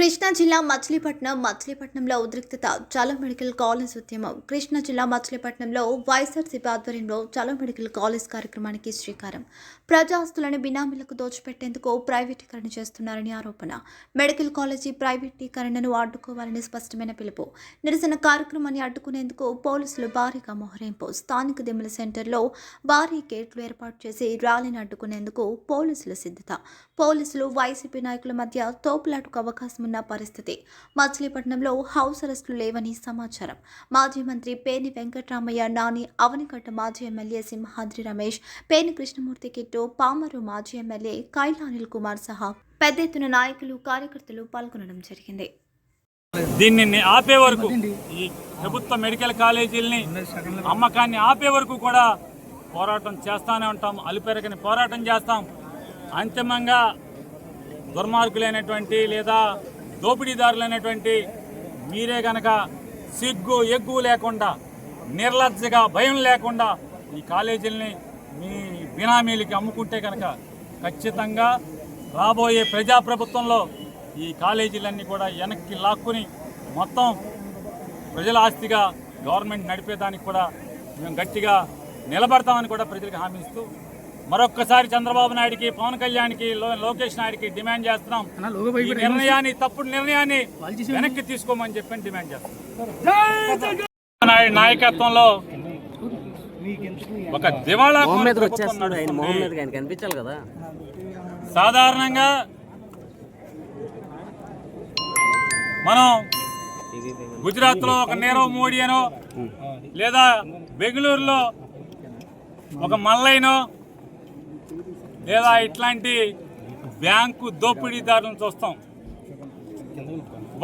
కృష్ణా జిల్లా మచిలీపట్నం మచిలీపట్నంలో ఉద్రిక్తత చలో మెడికల్ కాలేజ్ ఉద్యమం. కృష్ణా జిల్లా మచిలీపట్నంలో వైఎస్ఆర్సీపీ ఆధ్వర్యంలో చలో మెడికల్ కాలేజ్ కార్యక్రమానికి శ్రీకారం. ప్రజాస్తులను బినామీలకు దోచిపెట్టేందుకు ప్రైవేటీకరణ చేస్తున్నారని ఆరోపణ. మెడికల్ కాలేజీ ప్రైవేటీకరణను అడ్డుకోవాలని స్పష్టమైన పిలుపు. నిరసన కార్యక్రమాన్ని అడ్డుకునేందుకు పోలీసులు భారీగా మోహరింపు. స్థానిక దిమ్మల సెంటర్లో భారీ గేట్లు ఏర్పాటు చేసి ర్యాలీని అడ్డుకునేందుకు పోలీసుల సిద్ధత. పోలీసులు వైసీపీ నాయకుల మధ్య తోపులాటకు అవకాశం ఉన్న పరిస్థితి. మచిలీపట్నంలో హౌస్ అరెస్టులు లేవని సమాచారం. మాజీ మంత్రి పేని వెంకటరామయ్య నాని అవనిగడ్డ మాజీ ఎమ్మెల్యే సింహాద్రి రమేష్ పేని కృష్ణమూర్తి కిట్టు పామరు మాజీ ఎమ్మెల్యే కైలా అనిల్ కుమార్ సహా పెద్ద ఎత్తున నాయకులు కార్యకర్తలు పాల్గొనడం జరిగింది. దీన్ని ఆపే వరకు ఈ ప్రభుత్వ మెడికల్ కాలేజీలని అమ్మకాన్ని ఆపే వరకు కూడా పోరాటం చేస్తానే ఉంటాం. అలుపెరగని పోరాటం చేస్తాం. అంతిమంగా దుర్మార్గులైనటువంటి లేదా దోపిడీదారులైనటువంటి మీరే గనక సిగ్గు ఎగ్గు లేకుండా నిర్లజ్జగా భయం లేకుండా ఈ కాలేజీలని మీ బినామీలకి అమ్ముకుంటే కనుక ఖచ్చితంగా రాబోయే ప్రజాప్రభుత్వంలో ఈ కాలేజీలన్నీ కూడా వెనక్కి లాక్కుని మొత్తం ప్రజల ఆస్తిగా గవర్నమెంట్ నడిపేదానికి కూడా మేము గట్టిగా నిలబడతామని కూడా ప్రజలకు హామీ ఇస్తూ మరొక్కసారి చంద్రబాబు నాయుడికి పవన్ కళ్యాణ్కి లో- లోకేష్ నాయుడికి డిమాండ్ చేస్తున్నాం. ఈ నిర్ణయాన్ని తప్పుడు నిర్ణయాన్ని వెనక్కి తీసుకోమని చెప్పని డిమాండ్ చేస్తున్నాం. నాయుడు నాయకత్వంలో ఒక దివాళా కదా? సాధారణంగా మనం గుజరాత్లో ఒక నీరవ్ మోడీ అనో లేదా బెంగళూరులో ఒక మల్లైనో లేదా ఇట్లాంటి బ్యాంకు దోపిడీదారులను చూస్తాం.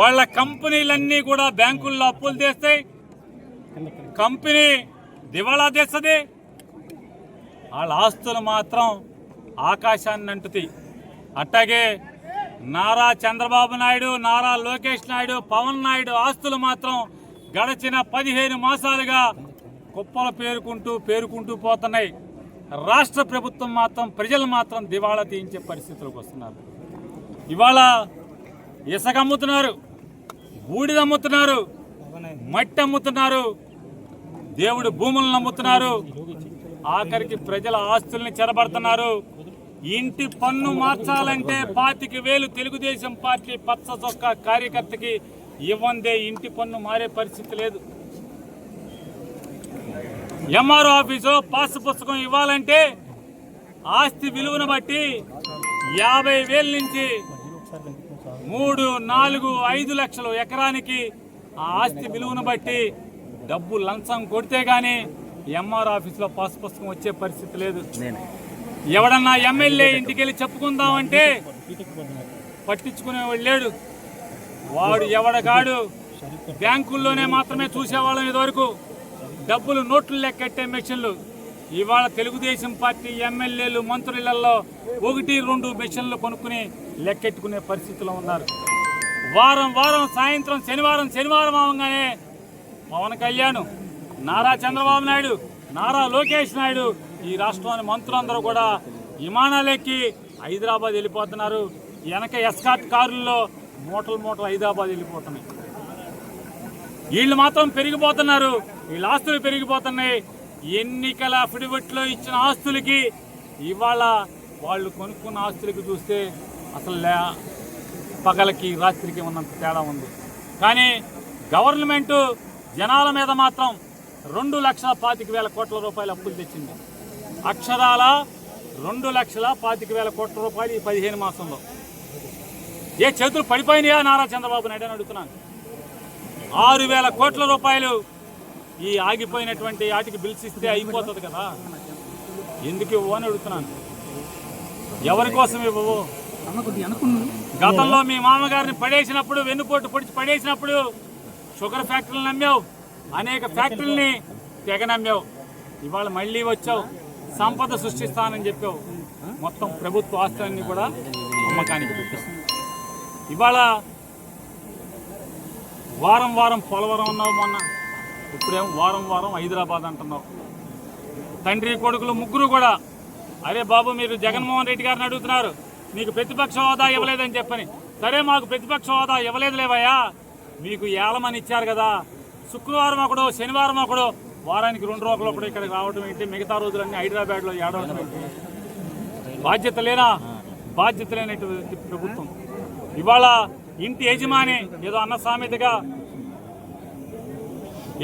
వాళ్ళ కంపెనీలన్నీ కూడా బ్యాంకుల్లో అప్పులు తెస్తాయి. కంపెనీ దివాళా తెస్తుంది. వాళ్ళ ఆస్తులు మాత్రం ఆకాశాన్ని అంటుతాయి. అట్టాగే నారా చంద్రబాబు నాయుడు నారా లోకేష్ నాయుడు పవన్ నాయుడు ఆస్తులు మాత్రం గడచిన పదిహేను మాసాలుగా కుప్పలు పేరుకుంటూ పేరుకుంటూ పోతున్నాయి. రాష్ట్ర ప్రభుత్వం మాత్రం ప్రజలు మాత్రం దివాళా తీయించే పరిస్థితులకు వస్తున్నారు. ఇవాళ ఇసుక అమ్ముతున్నారు బూడిద అమ్ముతున్నారు మట్టి అమ్ముతున్నారు దేవుడు భూములను అమ్ముతున్నారు ఆఖరికి ప్రజల ఆస్తుల్ని చెరబడుతున్నారు. ఇంటి పన్ను మార్చాలంటే పాతిక వేలు తెలుగుదేశం పార్టీ పచ్చ చొక్క కార్యకర్తకి ఇవ్వందే ఇంటి పన్ను మారే పరిస్థితి లేదు. ఎంఆర్ఓ ఆఫీసు పాస్ పుస్తకం ఇవ్వాలంటే ఆస్తి విలువను బట్టి యాభై వేల నుంచి మూడు నాలుగు ఐదు లక్షలు ఎకరానికి ఆ ఆస్తి విలువను బట్టి డబ్బు లంచం కొడితే గానీ ఎంఆర్ ఆఫీసులో పాస్ పుస్తకం వచ్చే పరిస్థితి లేదు. నేనే. ఎవడన్నా ఎమ్మెల్యే ఇంటికి వెళ్ళి చెప్పుకుందామంటే పట్టించుకునేవాడు లేడు. వాడు ఎవడగాడు? బ్యాంకుల్లోనే మాత్రమే చూసేవాళ్ళం ఇదివరకు. డబ్బులు నోట్లు లెక్కెట్టే మెషిన్లు. ఇవాళ తెలుగుదేశం పార్టీ ఎమ్మెల్యేలు మంత్రులలో ఒకటి రెండు మెషిన్లు కొనుక్కుని లెక్కెట్టుకునే పరిస్థితిలో ఉన్నారు. వారం వారం సాయంత్రం శనివారం శనివారం అవగానే పవన్ కళ్యాణ్ నారా చంద్రబాబు నాయుడు నారా లోకేష్ నాయుడు ఈ రాష్ట్రంలోని మంత్రులందరూ కూడా విమానాలెక్కి హైదరాబాద్ వెళ్ళిపోతున్నారు. వెనక ఎస్కాట్ కారుల్లో మూటలు మూటలు హైదరాబాద్ వెళ్ళిపోతున్నాయి. వీళ్ళు మాత్రం పెరిగిపోతున్నారు. వీళ్ళ ఆస్తులు పెరిగిపోతున్నాయి. ఎన్నికల అఫిడవిట్లో ఇచ్చిన ఆస్తులకి ఇవాళ వాళ్ళు కొనుక్కున్న ఆస్తులకి చూస్తే అసలు పగలకి రాత్రికి ఉన్నంత తేడా ఉంది. కానీ గవర్నమెంట్ జనాల మీద మాత్రం రెండు లక్షల పాతిక వేల కోట్ల రూపాయలు అప్పులు తెచ్చింది. అక్షరాల రెండు లక్షల పాతిక వేల కోట్ల రూపాయలు ఈ పదిహేను మాసంలో. ఏ చేతులు పడిపోయినాయా నారా చంద్రబాబు నాయుడు అని అడుగుతున్నాను. ఆరు వేల కోట్ల రూపాయలు ఈ ఆగిపోయినటువంటి వాటికి బిల్స్ ఇస్తే అయిపోతుంది కదా. ఎందుకు ఇవ్వు అని అడుగుతున్నాను. ఎవరి కోసం ఇవ్వవు? గతంలో మీ మామగారిని పడేసినప్పుడు వెన్నుపోటు పొడిచి పడేసినప్పుడు షుగర్ ఫ్యాక్టరీలు నమ్మావు. అనేక ఫ్యాక్టరీలని తెగ నమ్మావు. ఇవాళ మళ్ళీ వచ్చావు. సంపద సృష్టిస్తానని చెప్పావు. మొత్తం ప్రభుత్వ ఆస్తులన్నీ కూడా అమ్మకానికి పెట్టావు. ఇవాళ వారం వారం పోలవరం అన్నావు మొన్న. ఇప్పుడేమో వారం వారం హైదరాబాద్ అంటున్నావు. తండ్రి కొడుకులు ముగ్గురు కూడా అరే బాబు మీరు జగన్మోహన్ రెడ్డి గారిని అడుగుతున్నారు. మీకు ప్రతిపక్ష హోదా ఇవ్వలేదని చెప్పని. సరే మాకు ప్రతిపక్ష హోదా ఇవ్వలేదు లేవయ్యా. మీకు ఏలమని ఇచ్చారు కదా. శుక్రవారం ఒకడు శనివారం ఒకడు వారానికి రెండు రోజులు ఒకడు ఇక్కడికి రావడం ఏంటి? మిగతా రోజులన్నీ హైదరాబాద్లో ఏడవడం ఏంటి? బాధ్యత లేనా? బాధ్యత లేనటువంటి ప్రభుత్వం. ఇవాళ ఇంటి యజమాని ఏదో అన్న సామెతగా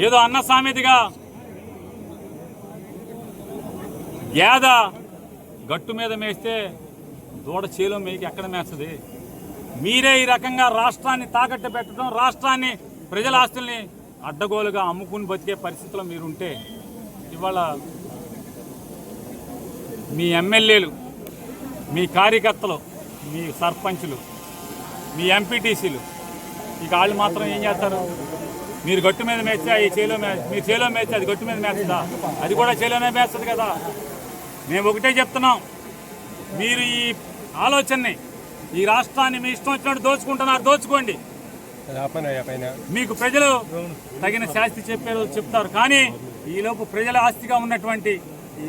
ఏదో అన్న సామెతగా గేద గట్టు మీద మేస్తే దూడ చేలో మీకు ఎక్కడ మేస్తుంది? మీరే ఈ రకంగా రాష్ట్రాన్ని తాకట్టు పెట్టడం రాష్ట్రాన్ని ప్రజల ఆస్తుల్ని అడ్డగోలుగా అమ్ముకుని బతికే పరిస్థితిలో మీరుంటే ఇవాళ మీ ఎమ్మెల్యేలు మీ కార్యకర్తలు మీ సర్పంచులు మీ ఎంపీటీసీలు ఇక వాళ్ళు మాత్రం ఏం చేస్తారు? మీరు గట్టు మీద మేస్తే ఈ చేలో మే మీరు చేలో మేస్తే అది గట్టు మీద మేస్తుందా? అది కూడా చేలోనే మేస్తుంది కదా. మేము ఒకటే చెప్తున్నాం. మీరు ఈ ఆలోచనని ఈ రాష్ట్రాన్ని మీ ఇష్టం వచ్చినట్టు దోచుకుంటున్నారు దోచుకోండి. మీకు ప్రజలు తగిన శాస్తి చెప్పారు చెప్తారు. కానీ ఈలోపు ప్రజల ఆస్తిగా ఉన్నటువంటి